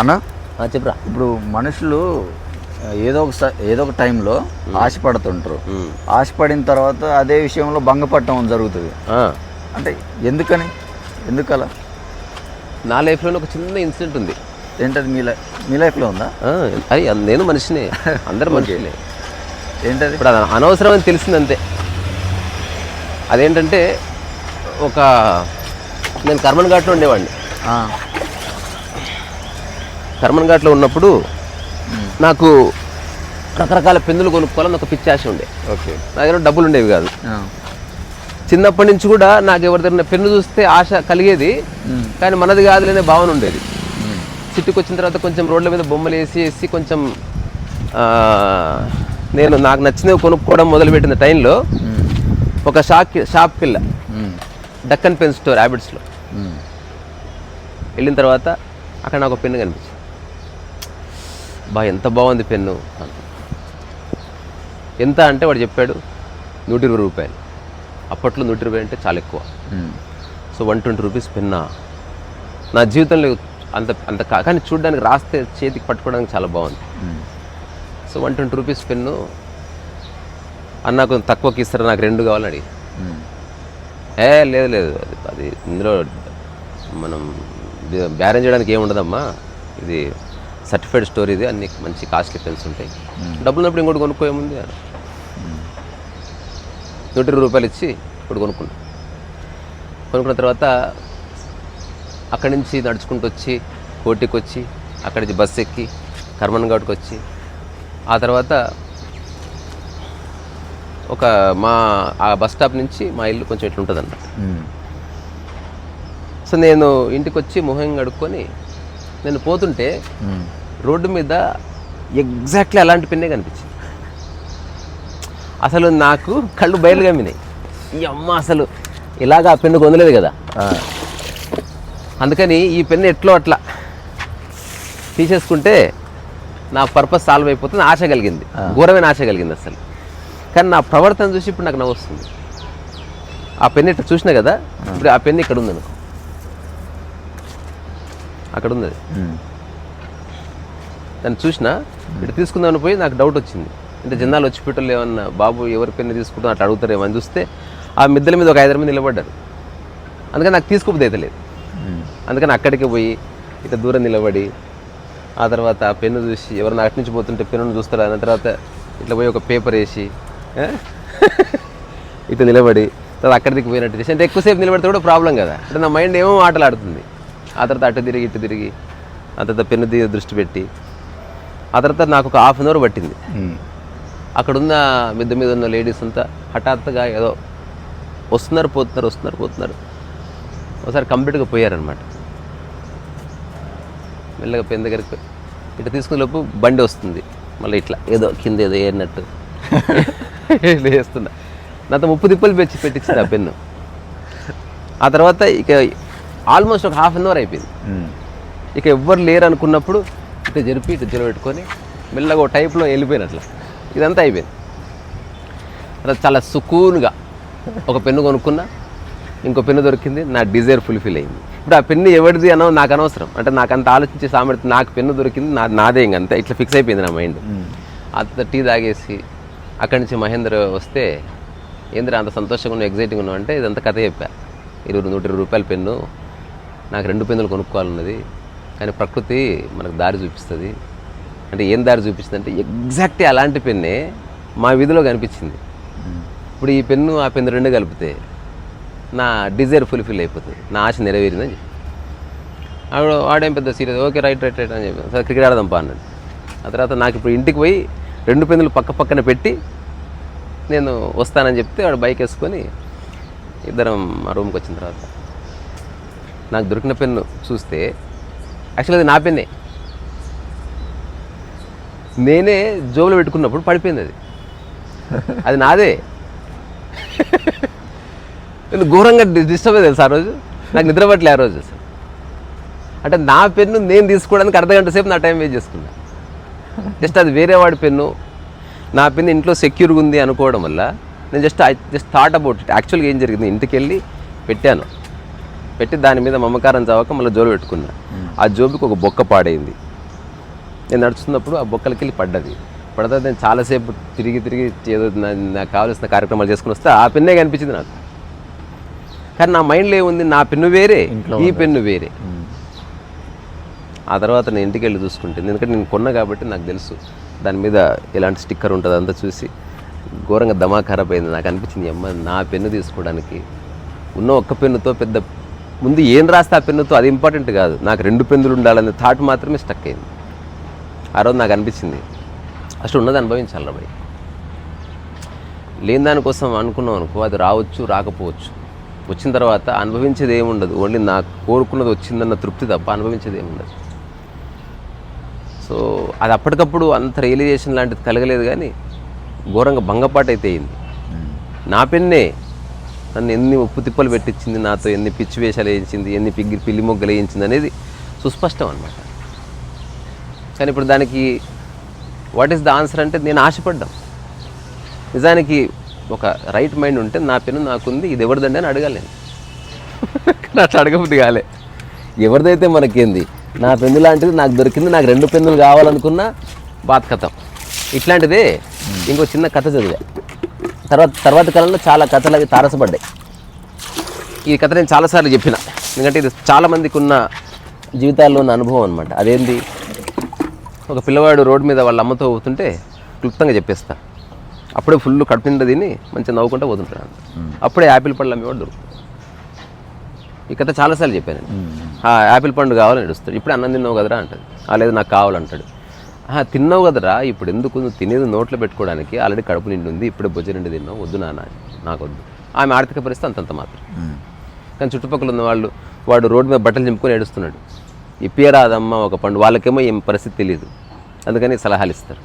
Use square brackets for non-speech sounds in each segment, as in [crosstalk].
అన్న? చెప్పురా. ఇప్పుడు మనుషులు ఏదో ఒక ఏదో ఒక టైంలో ఆశపడుతుంటారు. ఆశపడిన తర్వాత అదే విషయంలో భంగపడటం జరుగుతుంది. అంటే ఎందుకని? ఎందుకలా? నా లైఫ్లోనే ఒక చిన్న ఇన్సిడెంట్ ఉంది. ఏంటది మీ లై మీ లైఫ్లో ఉందా? అది నేను మనిషినే. అందరు మనుషులే. ఏంటది? ఇప్పుడు అది అనవసరం అని తెలిసింది అంతే అదేంటంటే ఒక నేను కర్మన్ ఘాట్లో ఉండేవాడిని. కర్మన్ ఘాట్లో ఉన్నప్పుడు నాకు రకరకాల పెన్నులు కొనుక్కోవాలని ఒక పిచ్చి ఆశ ఉండే. ఓకే. నా దగ్గర డబ్బులు ఉండేవి కాదు. చిన్నప్పటి నుంచి కూడా నాకు ఎవరి దగ్గర పెన్ను చూస్తే ఆశ కలిగేది కానీ మనది కాదులేనే భావన ఉండేది. సిటీకి వచ్చిన తర్వాత కొంచెం రోడ్ల మీద బొమ్మలు వేసి వేసి కొంచెం నేను నాకు నచ్చినవి కొనుక్కోవడం మొదలుపెట్టిన టైంలో ఒక షాప్ షాప్కి వెళ్ళా ఉమ్, డక్కన్ పెన్ స్టోర్ హ్యాబిట్స్లో. వెళ్ళిన తర్వాత అక్కడ నాకు పెన్ను కనిపించింది. బా ఎంత బాగుంది పెన్ను. ఎంత అంటే వాడు చెప్పాడు నూట ఇరవై రూపాయలు. అప్పట్లో నూట ఇరవై అంటే చాలా ఎక్కువ. సో వన్ ట్వంటీ రూపీస్ పెన్నా. నా జీవితంలో అంత అంత కానీ చూడడానికి రాస్తే చేతికి పట్టుకోవడానికి చాలా బాగుంది. So one twenty rupees pen. అన్న కొంచెం తక్కువకి ఇస్తారా? నాకు రెండు కావాలని అడిగి. ఏ లేదు లేదు. అది అది ఇందులో మనం బేరం చేయడానికి ఏమి ఉండదమ్మా ఇది సర్టిఫైడ్ స్టోర్ ఇది అన్ని మంచి కాస్ట్లీ పెన్స్ ఉంటాయి. డబ్బులు ఉన్నప్పుడు ఇంకోటి కొనుక్కో ఏముంది అని. నూట ఇరవై రూపాయలు ఇచ్చి ఇప్పుడు కొనుక్కున్నా. కొనుక్కున్న తర్వాత అక్కడి నుంచి నడుచుకుంటూ వచ్చి కోటికి వచ్చి అక్కడి నుంచి బస్సు ఎక్కి కర్మన్ ఘాట్కి వచ్చి ఆ తర్వాత ఒక మా ఆ బస్ స్టాప్ నుంచి మా ఇల్లు కొంచెం ఇట్లా ఉంటుంది అన్నమాట సో నేను ఇంటికి వచ్చి మొహం కడుక్కొని నేను పోతుంటే రోడ్డు మీద ఎగ్జాక్ట్లీ అలాంటి పెన్నే కనిపించింది. అసలు నాకు కళ్ళు బయలు గమ్మినాయి ఈ అమ్మ అసలు ఇలాగా ఆ పెన్ను పొందలేదు కదా. అందుకని ఈ పెన్ను ఎట్లో అట్లా తీసేసుకుంటే నా పర్పస్ సాల్వ్ అయిపోతుంది ఆశ కలిగింది. ఘోరమైన ఆశ కలిగింది అసలు. కానీ నా ప్రవర్తన చూసి ఇప్పుడు నాకు నవ్వు వస్తుంది. ఆ పెన్ను ఇట్లా చూసినా కదా ఇప్పుడు ఆ పెన్ను ఇక్కడ ఉంది అనుకో అక్కడ ఉంది అది దాన్ని చూసినా ఇటు తీసుకుందామని పోయి నాకు డౌట్ వచ్చింది. అంటే జనాలు వచ్చి పెట్టలు ఏమన్నా బాబు ఎవరి పెన్ను తీసుకుంటాం అట్లా అడుగుతారేమో అని చూస్తే ఆ మిద్దెల మీద ఒక ఐదారు మంది నిలబడ్డారు. అందుకని నాకు తీసుకోబుద్ది అయితే లేదు అందుకని అక్కడికి పోయి ఇక దూరం నిలబడి ఆ తర్వాత ఆ పెన్ను చూసి ఎవరైనా అటు నుంచి పోతుంటే పెన్నును చూస్తారు? అన్న తర్వాత ఇట్లా పోయి ఒక పేపర్ వేసి? ఇట్లా నిలబడి తర్వాత అక్కడి దిక్కు పోయినట్టు చేసి అంటే ఎక్కువసేపు నిలబడితే కూడా ప్రాబ్లం కదా. అంటే నా మైండ్ ఏమో ఆటలు ఆడుతుంది ఆ తర్వాత అటు తిరిగి ఇటు తిరిగి ఆ తర్వాత పెన్ను దిగి దృష్టి పెట్టి ఆ తర్వాత నాకు ఒక హాఫ్ అన్ అవర్ పట్టింది. అక్కడున్న మిద్ద మీద ఉన్న లేడీస్ అంతా హఠాత్తుగా ఏదో వస్తున్నారు పోతున్నారు వస్తున్నారు పోతున్నారు. ఒకసారి కంప్లీట్గా పోయారనమాట మెల్లగా పెన్ దగ్గరికి పోయి ఇట్లా తీసుకునే లోపు బండి వస్తుంది. మళ్ళీ ఇట్లా ఏదో కింద ఏదో ఏరినట్టు [laughs] ఇట్లా చేస్తున్నా నాతో ముప్పు తిప్పలు పెట్టి పెట్టించింది ఆ పెన్ను. ఆ తర్వాత ఇక ఆల్మోస్ట్ ఒక హాఫ్ అన్ అవర్ అయిపోయింది. ఇక ఎవ్వరు లేరు అనుకున్నప్పుడు ఇటు జరిపి ఇటు పెట్టుకొని మెల్లగా ఒక టైప్లో వెళ్ళిపోయినట్ల. ఇదంతా అయిపోయింది. తర్వాత చాలా సుకూన్గా ఒక పెన్ను కొనుక్కున్నా ఇంకో పెన్ను దొరికింది నా డిజైర్ ఫుల్ఫిల్ అయింది. ఇప్పుడు ఆ పెన్ను ఎవరిది అనో నాకు అనవసరం. అంటే నాకు అంత ఆలోచించే సామర్థ్యం నాకు పెన్ను దొరికింది నా నాదే ఇంక అంతే. ఇట్లా ఫిక్స్ అయిపోయింది నా మైండ్ అంత టీ తాగేసి అక్కడి నుంచి మహేంద్ర వస్తే ఏంద్ర అంత సంతోషంగా ఉన్నావు ఎగ్జైటింగ్ ఉన్నావు అంటే ఇదంతా కథ చెప్పా. ఇరవై నూట ఇరవై రూపాయల పెన్ను నాకు రెండు పెన్నులు కొనుక్కోవాలన్నది. కానీ ప్రకృతి మనకు దారి చూపిస్తుంది. అంటే ఏం దారి చూపిస్తుంది అంటే ఎగ్జాక్ట్లీ అలాంటి పెన్నే మా వీధిలో కనిపించింది. ఇప్పుడు ఈ పెన్ను ఆ పెన్ను రెండు కలిపితే నా డిజైర్ ఫుల్ఫిల్ అయిపోతుంది. నా ఆశ నెరవేరిందని చెప్పి. ఆవిడ వాడేం పెద్ద serious okay right right right అని చెప్పి. సరే క్రికెట్ ఆడదాం పా అన్నాడు. ఆ తర్వాత నాకు ఇప్పుడు ఇంటికి పోయి రెండు పెన్నులు పక్క పక్కన పెట్టి నేను వస్తానని చెప్తే వాడు బైక్ వేసుకొని ఇద్దరం మా రూమ్కి వచ్చిన తర్వాత నాకు దొరికిన పెన్ను చూస్తే యాక్చువల్లీ అది నా పెన్నే. నేనే జోబులో పెట్టుకున్నప్పుడు పడిపోయింది అది. [laughs] అది నాదే. నేను ఘోరంగా డిస్టర్బ్ అయ్యి తెలుసు ఆ రోజు. నాకు నిద్ర పట్టలే ఆ రోజు అసలు. అంటే నా పెన్ను నేను తీసుకోవడానికి అర్ధ గంట సేపు నా టైం వేస్ట్ చేసుకున్నా. జస్ట్ అది వేరే వాడి పెన్ను. నా పెన్ను ఇంట్లో సెక్యూర్గా ఉంది అనుకోవడం వల్ల నేను just just thought about it యాక్చువల్గా ఏం జరిగింది? ఇంటికి వెళ్ళి పెట్టాను. పెట్టి దాని మీద మమకారం చావక మళ్ళీ జోలు పెట్టుకున్నా. ఆ జోబుకి ఒక బొక్క పాడైంది. నేను నడుస్తున్నప్పుడు ఆ బొక్కలకి వెళ్ళి పడ్డది. పడితే నేను చాలాసేపు తిరిగి తిరిగి ఏదో నాకు కావాల్సిన కార్యక్రమాలు చేసుకుని వస్తే ఆ పెన్నే కనిపించింది నాకు. కానీ నా మైండ్లో ఏముంది? నా పెన్ను వేరే ఈ పెన్ను వేరే. ఆ తర్వాత నేను ఇంటికి వెళ్ళి చూసుకుంటాను ఎందుకంటే నేను కొన్నా కాబట్టి నాకు తెలుసు. దాని మీద ఎలాంటి స్టిక్కర్ ఉంటుంది అంతా చూసి ఘోరంగా దమా ఖరాబ్ అయింది నాకు అనిపించింది అమ్మ నా పెన్ను తీసుకోవడానికి ఉన్న ఒక్క పెన్నుతో పెద్ద ముందు ఏం రాస్తే ఆ పెన్నుతో అది ఇంపార్టెంట్ కాదు. నాకు రెండు పెన్నులు ఉండాలనే థాట్ మాత్రమే స్టక్ అయింది. ఆ రోజు నాకు అనిపించింది అసలు ఉన్నది అనుభవించాలి రాబాయ్ లేని దానికోసం అనుకున్నాం అనుకో అది రావచ్చు రాకపోవచ్చు. వచ్చిన తర్వాత అనుభవించేది ఏముండదు. ఓన్లీ నాకు కోరుకున్నది వచ్చిందన్న తృప్తి తప్ప అనుభవించేది ఏముండదు. సో అది అప్పటికప్పుడు అంత రియలైజేషన్ లాంటిది కలగలేదు కానీ ఘోరంగా భంగపాటు అయితే అయింది నా పెన్నే నన్ను ఎన్ని ఉప్పు తిప్పలు పెట్టించింది నాతో ఎన్ని పిచ్చి వేషాలు వేయించింది ఎన్ని పిగ్గి పిల్లి మొగ్గలు వేయించింది అనేది సుస్పష్టం అనమాట కానీ ఇప్పుడు దానికి వాట్ ఈస్ ద ఆన్సర్ అంటే నేను ఆశపడ్డాం. నిజానికి ఒక రైట్ మైండ్ ఉంటే నా పెన్ను నాకుంది ఇది ఎవరిదండి అని అడగాలి నేను. కానీ అట్లా అడగబుద్ది కాలే. ఎవరిదైతే మనకేంది నా పెన్ను లాంటిది నాకు దొరికింది నాకు రెండు పెన్నులు కావాలనుకున్నా బాత్ కథం. ఇట్లాంటిదే ఇంకో చిన్న కథ చదివా. తర్వాత తర్వాత కాలంలో చాలా కథలు అవి తారసపడ్డాయి. ఈ కథ నేను చాలాసార్లు చెప్పిన. ఎందుకంటే ఇది చాలామందికి ఉన్న జీవితాల్లో ఉన్న అనుభవం అనమాట అదేంది? ఒక పిల్లవాడు రోడ్డు మీద వాళ్ళ అమ్మతో పోతుంటే క్లుప్తంగా చెప్పేస్తా. అప్పుడే ఫుల్ కడుపు నిండా తిని మంచిగా నవ్వుకుంటూ పోతుంటాడు. అప్పుడే యాపిల్ పళ్ళు అమ్మేవాడు దొరుకుతుంది ఈ కథ చాలాసార్లు చెప్పాను. ఆ యాపిల్ పండు కావాలని ఏడుస్తాడు. ఇప్పుడు అన్నం తిన్నావు కదరా అంటది. ఆ లేదు నాకు కావాలంటాడు. "ఆహా, తిన్నావు కదరా. ఇప్పుడు ఎందుకు? నువ్వు తినేది నోట్లో పెట్టుకోవడానికి ఆల్రెడీ కడుపు నిండి ఉంది ఇప్పుడే బొజ్జ నిండి తిన్నావు. వద్దు నాన్న. నాకు వద్దు ఆమె ఆర్థిక పరిస్థితి అంతంత మాత్రం. కానీ చుట్టుపక్కల ఉన్న వాళ్ళు వాడు రోడ్డు మీద బట్టలు చింపుకొని ఏడుస్తున్నాడు. ఇప్పియరాదమ్మ ఒక పండు వాళ్ళకేమో ఏం పరిస్థితి తెలియదు అందుకని సలహాలు ఇస్తారు.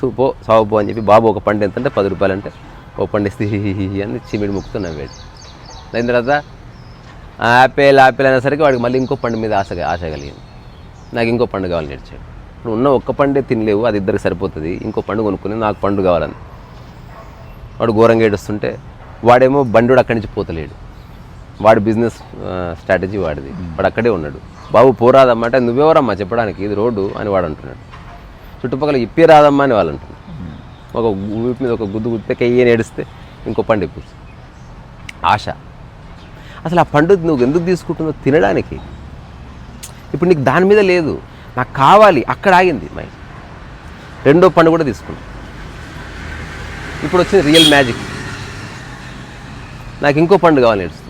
"తూ పో సాగు పో అని చెప్పి బాబు ఒక పండు ఎంత అంటే పది రూపాయలు అంటే ఓ పండు ఇస్తే అని చిమిడి ముక్కుతూ నవ్వాడు. దాని తర్వాత ఆ యాపిల్ యాపిల్ అనేసరికి వాడికి మళ్ళీ ఇంకో పండు మీద ఆశ ఆశ కలిగింది. నాకు ఇంకో పండు కావాలని ఏడ్చాడు ఇప్పుడు ఉన్న ఒక్క పండే తినలేవు అది ఇద్దరికి సరిపోతుంది. ఇంకో పండు కొనుక్కుని నాకు పండు కావాలని. వాడు ఘోరంగా ఏడుస్తుంటే వాడేమో బండి అక్కడి నుంచి పోతలేడు. వాడి బిజినెస్ స్ట్రాటజీ వాడిది. వాడు అక్కడే ఉన్నాడు. బాబు పోరాదమ్మా అంటే నువ్వెవరమ్మా చెప్పడానికి? ఇది రోడ్డు అని వాడు అంటున్నాడు. చుట్టుపక్కల ఇప్పి రాదమ్మా అని వాళ్ళు అంటున్నారు. ఒక ఊపి మీద ఒక గుద్దు గుద్దితే కయ్యని ఏడిస్తే ఇంకో పండు ఇప్పుడు ఆశ. అసలు ఆ పండు నువ్వు ఎందుకు తీసుకుంటుందో తినడానికి? ఇప్పుడు నీకు దాని మీద లేదు. నాకు కావాలి అక్కడ ఆగింది. మైండ్ రెండో పండు కూడా తీసుకున్నాను ఇప్పుడు వచ్చింది రియల్ మ్యాజిక్. నాకు ఇంకో పండు కావాలని ఏడుస్తుంది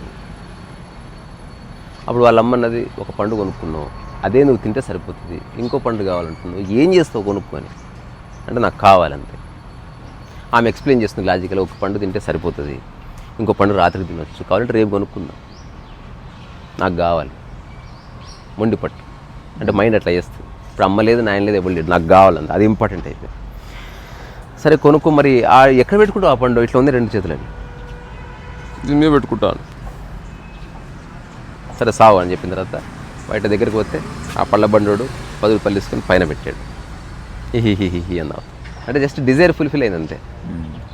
అప్పుడు వాళ్ళ అమ్మన్నది ఒక పండు కొనుక్కున్నావు అదే నువ్వు తింటే సరిపోతుంది ఇంకో పండు కావాలంటున్నావు ఏం చేస్తావు కొనుక్కొని అంటే నాకు కావాలంతే ఆమె ఎక్స్ప్లెయిన్ చేస్తుంది లాజికల్ ఒక పండు తింటే సరిపోతుంది ఇంకో పండు రాత్రికి తినొచ్చు కావాలంటే రేపు కొనుక్కుందాం. నాకు కావాలి మొండి పట్టు. అంటే మైండ్ అట్లా చేస్తుంది? ఇప్పుడు అమ్మ లేదు నాయన లేదు ఎవరు లేదు నాకు కావాలంత అది ఇంపార్టెంట్ అయితే సరే కొనుక్కో మరి ఆ ఎక్కడ పెట్టుకుంటావు ఆ పండు? ఇట్లా ఉంది రెండు చేతులని. దీని మీద పెట్టుకుంటాను. సరే సావు అని చెప్పిన తర్వాత బయట దగ్గరికి పోతే ఆ పళ్ళ బండోడు పది రూపాయలు తీసుకొని పైన పెట్టాడు. హిహిహిహి అన్నావు. అంటే జస్ట్ డిజైర్ ఫుల్ఫిల్ అయింది అంతే.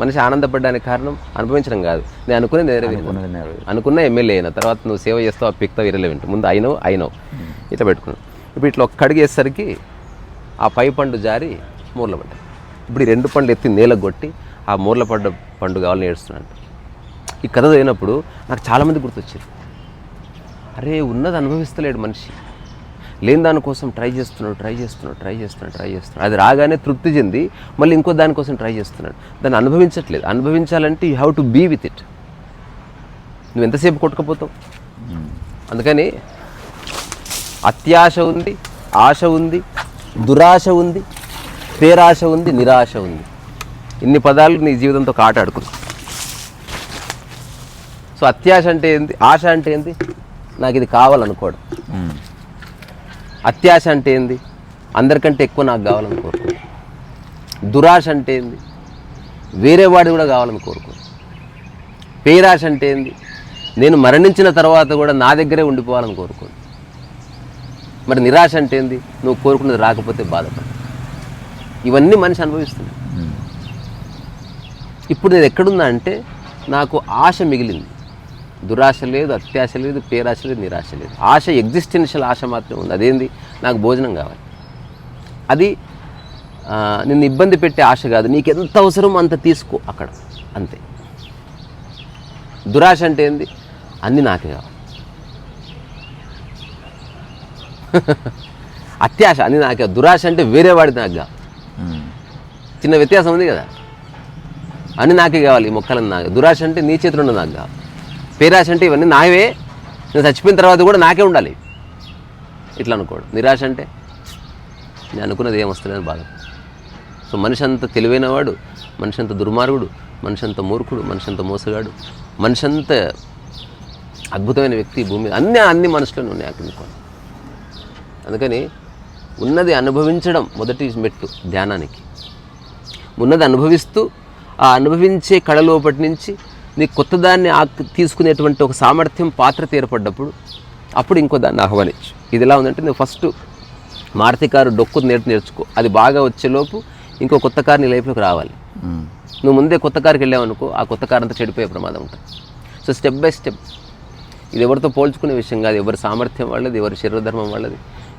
మనిషి ఆనందపడడానికి కారణం అనుభవించడం కాదు. నేను అనుకునే నెరవేరింది అనుకున్న ఎమ్మెల్యే అయినా తర్వాత నువ్వు సేవ చేస్తావు ఆ పిక్తావు ఇరలేవింటు ముందు అయినవు అయినవు ఇట్లా పెట్టుకున్నావు. ఇప్పుడు ఇట్లా ఒక్క ఆ పై పండు జారి మూర్ల పడ్డాయి. ఇప్పుడు ఈ రెండు పండ్లు ఎత్తి నేలకు కొట్టి ఆ మూర్ల పడ్డ పండు కావాలని ఏడుస్తున్నాడు. ఈ కథ చదివినప్పుడు నాకు చాలామంది గుర్తొచ్చారు. అరే ఉన్నది అనుభవిస్తలేడు మనిషి. లేని దానికోసం ట్రై చేస్తున్నాడు ట్రై చేస్తున్నాడు ట్రై చేస్తున్నాడు ట్రై చేస్తున్నాడు. అది రాగానే తృప్తి చెంది మళ్ళీ ఇంకో దానికోసం ట్రై చేస్తున్నాడు. దాన్ని అనుభవించట్లేదు. అనుభవించాలంటే you have to be with it. నువ్వు ఎంతసేపు కొట్టుకుపోతావు? అందుకని అత్యాశ ఉంది ఆశ ఉంది దురాశ ఉంది పేరాశ ఉంది నిరాశ ఉంది. ఇన్ని పదాలు నీ జీవితంతో ఆడుకున్నావు సో అత్యాశ అంటే ఏంది? ఆశ అంటే ఏంది? నాకు ఇది కావాలనుకోవడం. అత్యాశ అంటే ఏంది? అందరికంటే ఎక్కువ నాకు కావాలని కోరుకో దురాశ అంటే ఏంది? వేరే వాడి కూడా కావాలని కోరుకో పేరాశ అంటే ఏంది? నేను మరణించిన తర్వాత కూడా నా దగ్గరే ఉండిపోవాలని కోరుకో మరి నిరాశ అంటే ఏంది? నువ్వు కోరుకున్నది రాకపోతే బాధపడు. ఇవన్నీ మనిషి అనుభవిస్తుంది. ఇప్పుడు నేను ఎక్కడున్నా అంటే నాకు ఆశ మిగిలింది. దురాశ లేదు అత్యాశ లేదు పేరాశ లేదు నిరాశ లేదు. ఆశ ఎగ్జిస్టెన్షియల్ ఆశ మాత్రమే ఉంది. అదేంది? నాకు భోజనం కావాలి. అది నిన్ను ఇబ్బంది పెట్టే ఆశ కాదు. నీకు ఎంత అవసరమో అంత తీసుకో అక్కడ. అంతే. దురాశ అంటే ఏంది? అన్నీ నాకే కావాలి. [laughs] అత్యాశ అని నాకు దురాశ అంటే వేరే వాడి నాకు చిన్న వ్యత్యాసం ఉంది కదా? అని నాకే కావాలి ఈ మొక్కలను నాకు. దురాశ అంటే నీ చేతిలో ఉన్నది నాకు కావాలి. పేరాశ అంటే ఇవన్నీ నావే. నేను చచ్చిపోయిన తర్వాత కూడా నాకే ఉండాలి. ఇట్లా అనుకోడు. నిరాశ అంటే నేను అనుకున్నది ఏమొస్తలేదు బాధ. సో మనిషి అంత తెలివైనవాడు మనిషి అంత దుర్మార్గుడు మనిషి అంత మూర్ఖుడు మనిషి అంత మోసగాడు మనిషి అంత అద్భుతమైన వ్యక్తి భూమి అన్ని అన్నీ అన్ని మనుషులను ఉన్నాయి అక్కడ అనుకోండి అందుకని ఉన్నది అనుభవించడం మొదటి మెట్టు ధ్యానానికి. ఉన్నది అనుభవిస్తూ ఆ అనుభవించే కళలోపటి నుంచి నీ కొత్త దాన్ని ఆక్- తీసుకునేటువంటి ఒక సామర్థ్యం పాత్ర ఏర్పడ్డప్పుడు అప్పుడు ఇంకో దాన్ని ఆహ్వానించు. ఇది ఎలా ఉందంటే నువ్వు ఫస్ట్ మారుతి కారు డొక్కు నేర్చు నేర్చుకో. అది బాగా వచ్చేలోపు ఇంకో కొత్త కారు నీ లైఫ్లోకి రావాలి. నువ్వు ముందే కొత్త కారుకి వెళ్ళావనుకో ఆ కొత్త కారు అంతా చెడిపోయే ప్రమాదం ఉంటుంది. సో స్టెప్ బై స్టెప్ ఇది ఎవరితో పోల్చుకునే విషయం కాదు. ఎవరి సామర్థ్యం వాళ్ళది ఎవరి శరీరధర్మం వాళ్ళది.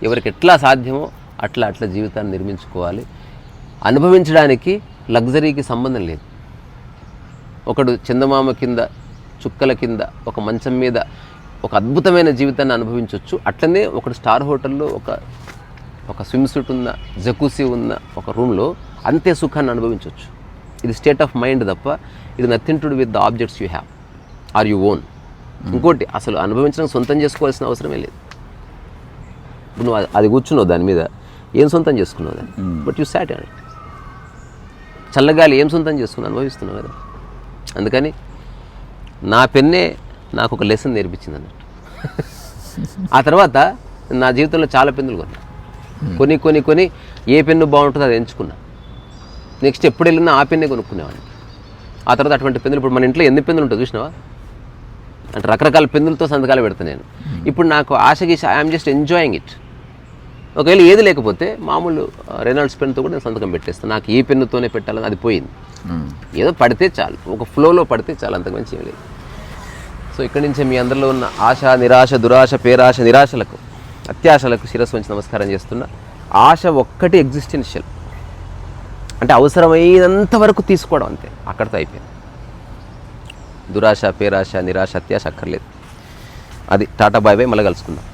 ఎవరికి ఎట్లా సాధ్యమో అట్లా అట్లా జీవితాన్ని నిర్మించుకోవాలి. అనుభవించడానికి లగ్జరీకి సంబంధం లేదు. ఒకడు చందమామ కింద చుక్కల కింద ఒక మంచం మీద ఒక అద్భుతమైన జీవితాన్ని అనుభవించవచ్చు అట్లనే ఒకడు స్టార్ హోటల్లో ఒక ఒక స్విమ్ సూట్ ఉన్న జకూసీ ఉన్న ఒక రూమ్లో అంతే సుఖాన్ని అనుభవించవచ్చు ఇది స్టేట్ ఆఫ్ మైండ్ తప్ప ఇది nothing to with the objects you have or you own ఇంకోటి అసలు అనుభవించడం సొంతం చేసుకోవాల్సిన అవసరమే లేదు. ఇప్పుడు నువ్వు అది- కూర్చున్నావు దాని మీద. ఏం సొంతం చేసుకున్నావు దాన్ని బట్ యు సాట్ అండ్ చల్లగాలి ఏం సొంతం చేసుకుని అనుభవిస్తున్నావు కదా. అందుకని నా పెన్నే నాకు ఒక లెసన్ నేర్పించింది అన్నట్టు. ఆ తర్వాత నా జీవితంలో చాలా పెన్నులు కొన్నా. కొన్ని కొన్ని కొని ఏ పెన్ను బాగుంటుందో అది ఎంచుకున్నా. నెక్స్ట్ ఎప్పుడు వెళ్ళినా ఆ పెన్నే కొనుక్కునేవాడిని. ఆ తర్వాత అటువంటి పెన్నులు ఇప్పుడు మన ఇంట్లో ఎన్ని పెన్నులు ఉంటాయి చూసినావా? అంటే రకరకాల పెన్నులతో సంతకాలు పెడతా నేను. ఇప్పుడు నాకు ఆశకి ఐఎమ్ జస్ట్ ఎంజాయింగ్ ఇట్ ఒకవేళ ఏది లేకపోతే మామూలు రెనాల్డ్స్ పెన్తో కూడా నేను సంతకం పెట్టేస్తాను నాకు ఈ పెన్నుతోనే పెట్టాలని అది పోయింది. ఏదో పడితే చాలు. ఒక ఫ్లోలో పడితే చాలు అంతకు మించి ఏం లేదు. సో ఇక్కడి నుంచే మీ అందరిలో ఉన్న ఆశ నిరాశ దురాశ పేరాశ నిరాశలకు అత్యాశలకు శిరస్సు వంచి నమస్కారం చేస్తున్నా. ఆశ ఒక్కటి ఎగ్జిస్టెన్షియల్ అంటే అవసరమైనంత వరకు తీసుకోవడం అంతే. అక్కడితో అయిపోయింది. దురాశ పేరాశ నిరాశ అత్యాశ అక్కర్లేదు. అది టాటా బాయ్ బాయ్ మళ్ళీ కలుసుకుందాం.